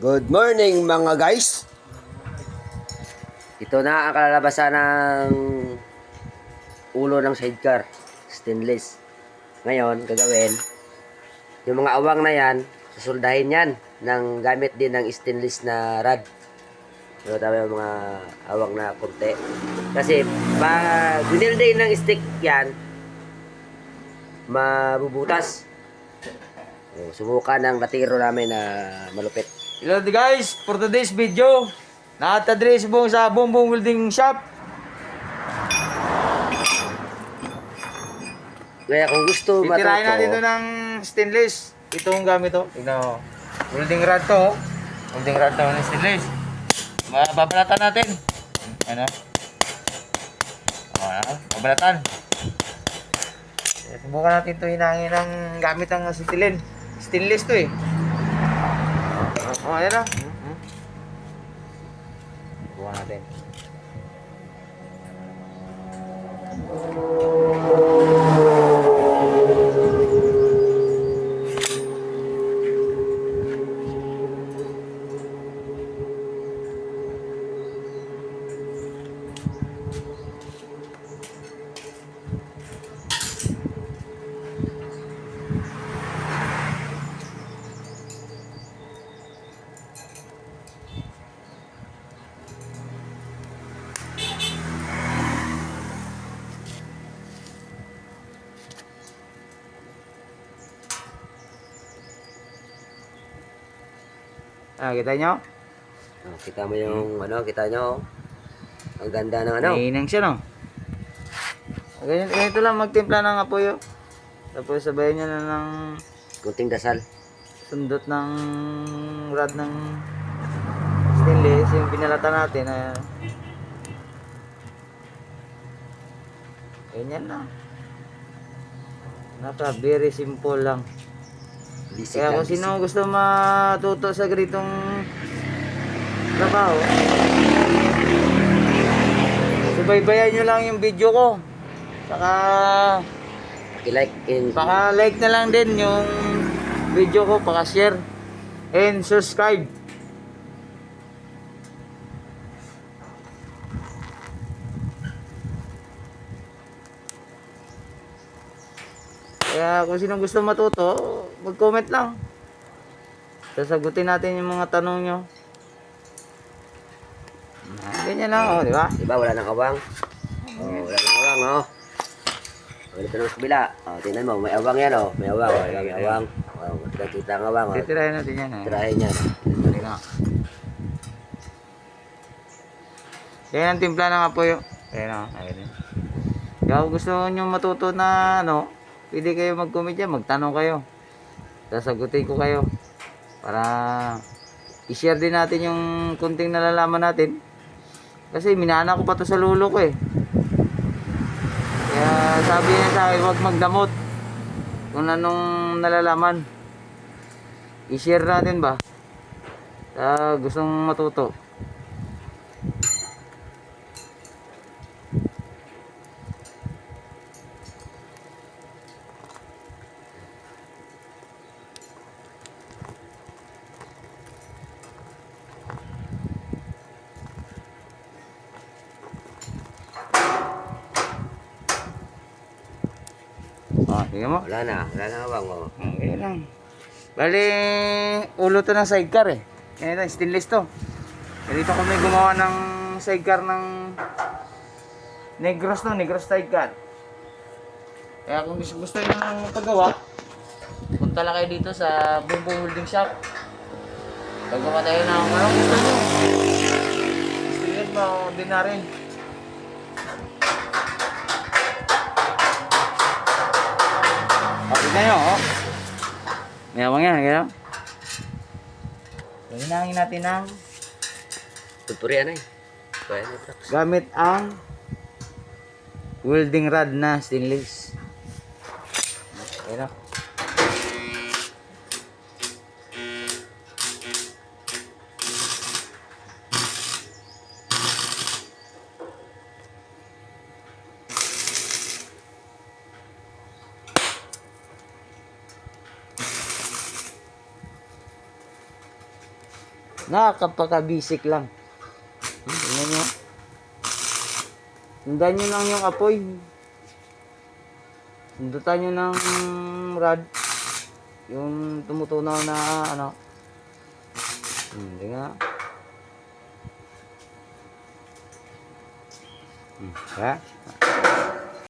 Good morning mga guys. Ito na ang kalalabasan ng ulo ng sidecar, stainless. Ngayon, gagawin, yung mga awang na yan, susuldahin yan ng gamit din ng stainless na rod. Pero tayo yung mga awang na konti. Kasi, pag binilday ng stick yan, mabubutas. Subukan ng latiro namin na malupit. Hello guys, for today's video, nakatadres po sa Bumbong Welding Shop. Kaya kung gusto Titirahin natin ito matuto, ng stainless. Itong gamit to. Tignan mo. Welding rod to. oh. Welding rod to ng stainless. Babalatan natin. Ano? Ano? Babalatan. Subukan natin ito hinangin ng gamit ng acetylen. Stainless to eh. O, ayan na. Subukan natin. Ah, kita nyo? oh, kita mo yung ano, kita nyo. oh. Ang ganda ng ano. Mainang siya, no? Ganyan, ganito lang magtimpla ng apoy, oh. Tapos sabayan niya na ng Kunting dasal. sundot ng rod ng stainless, yung pinalata natin. na ganyan lang. Naka, very simple lang. Basic Kaya kung sino gusto matuto sa ganitong trabaho, subaybayan nyo lang yung video ko. Saka, I-like and baka like na lang din yung video ko, baka share and subscribe. Kaya kung sino gusto matuto, mag-comment lang. Sasagutin natin yung mga tanong nyo. Ah, Ganyan lang, oh, di ba? Diba, wala nang awang. Oh, wala nang awang, oh. Oh, dito naman sa kabila. Oh, tingnan mo, may awang yan, oh. May awang, oh. May awang. Oh, kita ang awang, oh. Titirahin natin yan. Eh. Tirahin yan. Dali na. Yan ang timpla ng apoy. oh. Ayan o. Ayan. Kaya kung gusto nyo matuto na ano, pwede kayo mag-comment dyan, magtanong kayo. Sasagutin ko kayo. Para i-share din natin yung kunting nalalaman natin. Kasi minana ko pa to sa lulo ko eh. Kaya sabi niya sa akin, huwag magdamot. Kung anong nalalaman. I-share natin ba? Sa gustong matuto. Ah, tingnan mo. Wala na, wala nang awang, oh. Okay lang. Bali, ulo to ng sidecar eh. Yan ito, stainless to. Kaya dito kami gumawa ng sidecar ng Negros to, Negros sidecar. Kaya kung gusto, gusto nyo ng paggawa, punta lang kayo dito sa Bumbo Holding Shop. Paggawa tayo ng ano gusto nyo. Stainless ba o nyo, oh. May awang yan, gano'n? Hinangin natin ng Tuturian, eh. Kaya na, gamit ang welding rod na stainless. Ayan o. Nakakapaka-basic lang. Tingnan nyo. Sundan nyo lang yung apoy. Sundutan nyo ng rod. Yung tumutunaw na ano. Hmm, tingnan. Hmm, ha?